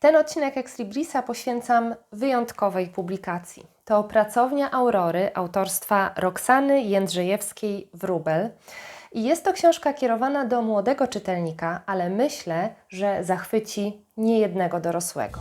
Ten odcinek Exlibrisa poświęcam wyjątkowej publikacji. To pracownia Aurory autorstwa Roxany Jędrzejewskiej-Wróbel. I jest to książka kierowana do młodego czytelnika, ale myślę, że zachwyci niejednego dorosłego.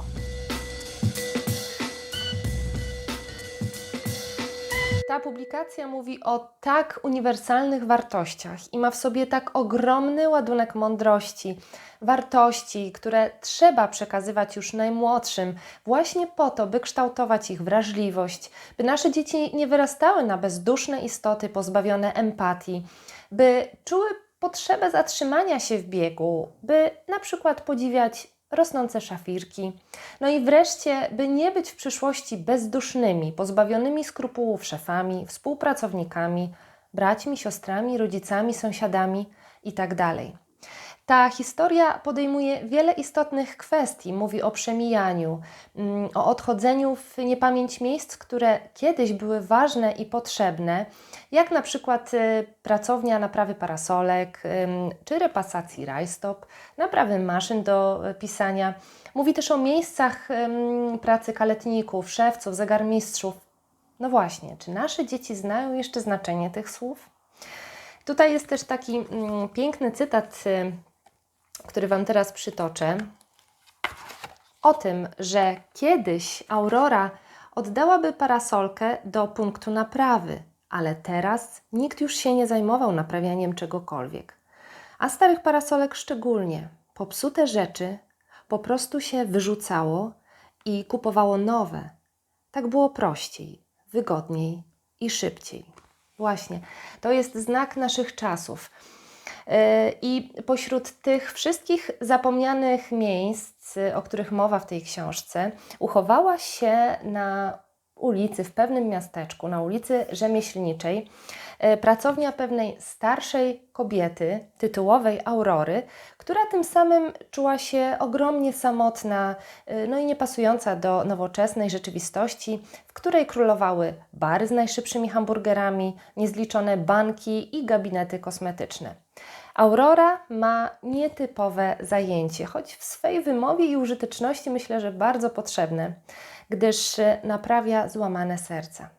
Ta publikacja mówi o tak uniwersalnych wartościach i ma w sobie tak ogromny ładunek mądrości, wartości, które trzeba przekazywać już najmłodszym, właśnie po to, by kształtować ich wrażliwość, by nasze dzieci nie wyrastały na bezduszne istoty pozbawione empatii, by czuły potrzebę zatrzymania się w biegu, by na przykład podziwiać rosnące szafirki. No i wreszcie, by nie być w przyszłości bezdusznymi, pozbawionymi skrupułów szefami, współpracownikami, braćmi, siostrami, rodzicami, sąsiadami itd. Ta historia podejmuje wiele istotnych kwestii. Mówi o przemijaniu, mm, o odchodzeniu w niepamięć miejsc, które kiedyś były ważne i potrzebne, jak na przykład y, pracownia naprawy parasolek czy repasacji rajstop, naprawy maszyn do pisania. Mówi też o miejscach pracy kaletników, szewców, zegarmistrzów. No właśnie, czy nasze dzieci znają jeszcze znaczenie tych słów? Tutaj jest też taki mm, piękny cytat y, który Wam teraz przytoczę, o tym, że kiedyś Aurora oddałaby parasolkę do punktu naprawy, ale teraz nikt już się nie zajmował naprawianiem czegokolwiek. A starych parasolek szczególnie. Popsute rzeczy po prostu się wyrzucało i kupowało nowe. Tak było prościej, wygodniej i szybciej. Właśnie, to jest znak naszych czasów. E, I pośród tych wszystkich zapomnianych miejsc, o których mowa w tej książce, uchowała się na ulicy, w pewnym miasteczku, na ulicy Rzemieślniczej, e, pracownia pewnej starszej kobiety, tytułowej Aurory, która tym samym czuła się ogromnie samotna, e, no i niepasująca do nowoczesnej rzeczywistości, w której królowały bary z najszybszymi hamburgerami, niezliczone banki i gabinety kosmetyczne. Aurora ma nietypowe zajęcie, choć w swej wymowie i użyteczności myślę, że bardzo potrzebne, gdyż naprawia złamane serca.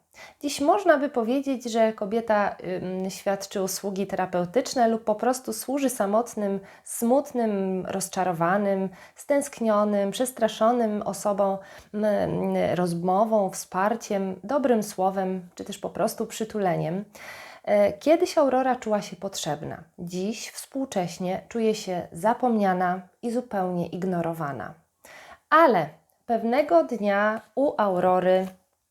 Dziś można by powiedzieć, że kobieta y, świadczy usługi terapeutyczne lub po prostu służy samotnym, smutnym, rozczarowanym, stęsknionym, przestraszonym osobom y, rozmową, wsparciem, dobrym słowem czy też po prostu przytuleniem. E, kiedyś Aurora czuła się potrzebna, dziś współcześnie czuje się zapomniana i zupełnie ignorowana. Ale pewnego dnia u Aurory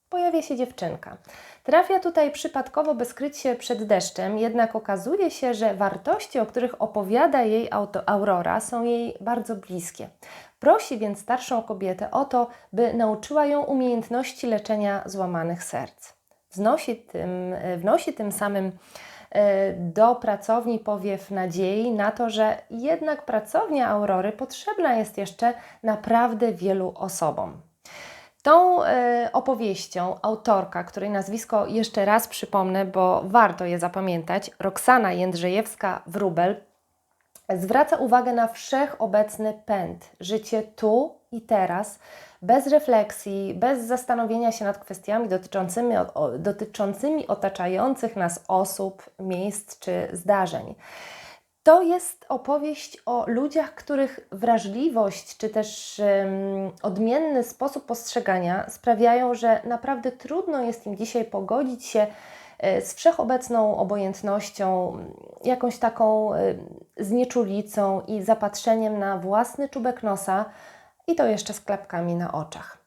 pojawia się dziewczynka. Trafia tutaj przypadkowo, by skryć się przed deszczem, jednak okazuje się, że wartości, o których opowiada jej auto Aurora, są jej bardzo bliskie. Prosi więc starszą kobietę o to, by nauczyła ją umiejętności leczenia złamanych serc wnosi tym, wnosi tym samym e, do pracowni powiew nadziei na to, że jednak pracownia Aurory potrzebna jest jeszcze naprawdę wielu osobom. Tą e, opowieścią autorka, której nazwisko jeszcze raz przypomnę, bo warto je zapamiętać, Roxana Jędrzejewska-Wróbel, zwraca uwagę na wszechobecny pęd, życie tu i teraz, bez refleksji, bez zastanowienia się nad kwestiami dotyczącymi, dotyczącymi otaczających nas osób, miejsc czy zdarzeń. To jest opowieść o ludziach, których wrażliwość czy też um, odmienny sposób postrzegania sprawiają, że naprawdę trudno jest im dzisiaj pogodzić się e, z wszechobecną obojętnością, jakąś taką e, znieczulicą i zapatrzeniem na własny czubek nosa, i to jeszcze z klapkami na oczach.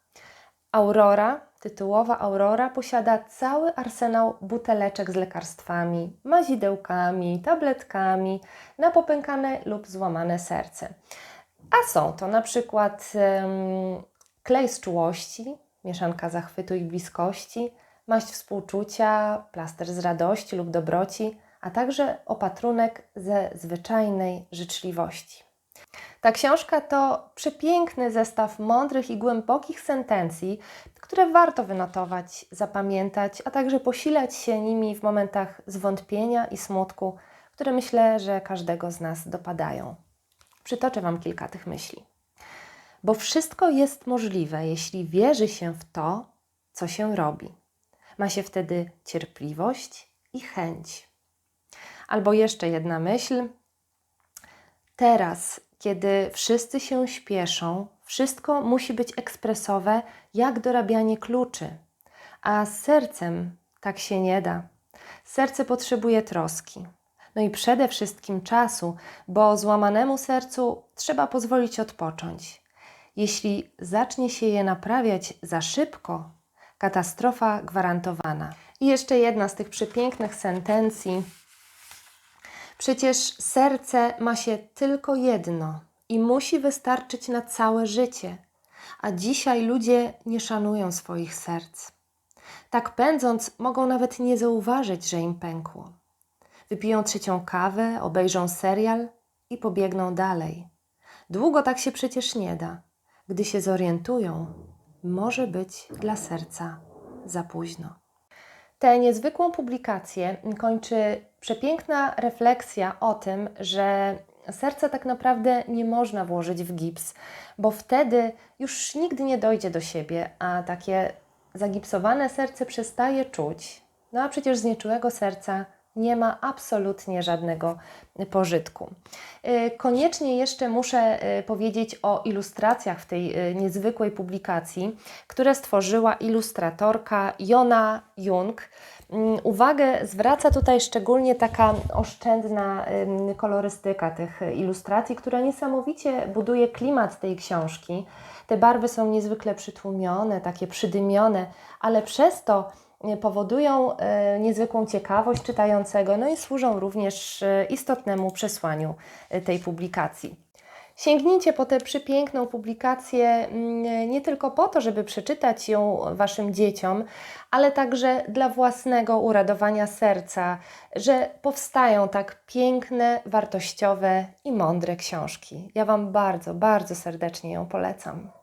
Aurora, tytułowa Aurora, posiada cały arsenał buteleczek z lekarstwami, mazidełkami, tabletkami na popękane lub złamane serce. A są to na przykład um, klej z czułości, mieszanka zachwytu i bliskości, maść współczucia, plaster z radości lub dobroci, a także opatrunek ze zwyczajnej życzliwości. Ta książka to przepiękny zestaw mądrych i głębokich sentencji, które warto wynotować, zapamiętać, a także posilać się nimi w momentach zwątpienia i smutku, które myślę, że każdego z nas dopadają. Przytoczę Wam kilka tych myśli. bo wszystko jest możliwe, jeśli wierzy się w to, co się robi. Ma się wtedy cierpliwość i chęć. Albo jeszcze jedna myśl. Teraz, kiedy wszyscy się śpieszą, wszystko musi być ekspresowe, jak dorabianie kluczy. A z sercem tak się nie da. Serce potrzebuje troski. No i przede wszystkim czasu, bo złamanemu sercu trzeba pozwolić odpocząć. Jeśli zacznie się je naprawiać za szybko, katastrofa gwarantowana. I jeszcze jedna z tych przepięknych sentencji. Przecież serce ma się tylko jedno i musi wystarczyć na całe życie, a dzisiaj ludzie nie szanują swoich serc. Tak pędząc, mogą nawet nie zauważyć, że im pękło. Wypiją trzecią kawę, obejrzą serial i pobiegną dalej. Długo tak się przecież nie da. Gdy się zorientują, może być dla serca za późno. Tę niezwykłą publikację kończy przepiękna refleksja o tym, że serce tak naprawdę nie można włożyć w gips, bo wtedy już nigdy nie dojdzie do siebie, a takie zagipsowane serce przestaje czuć. No a przecież z nieczułego serca nie ma absolutnie żadnego pożytku. Y, Koniecznie jeszcze muszę y, powiedzieć o ilustracjach w tej y, niezwykłej publikacji, które stworzyła ilustratorka Jona Jung. Mm, Uwagę zwraca tutaj szczególnie taka oszczędna kolorystyka tych ilustracji, która niesamowicie buduje klimat tej książki. Te barwy są niezwykle przytłumione, takie przydymione, ale przez to powodują e, niezwykłą ciekawość czytającego, no i służą również e, istotnemu przesłaniu e, tej publikacji. Sięgnijcie po tę przepiękną publikację mm, nie tylko po to, żeby przeczytać ją Waszym dzieciom, ale także dla własnego uradowania serca, że powstają tak piękne, wartościowe i mądre książki. Ja Wam bardzo, bardzo serdecznie ją polecam.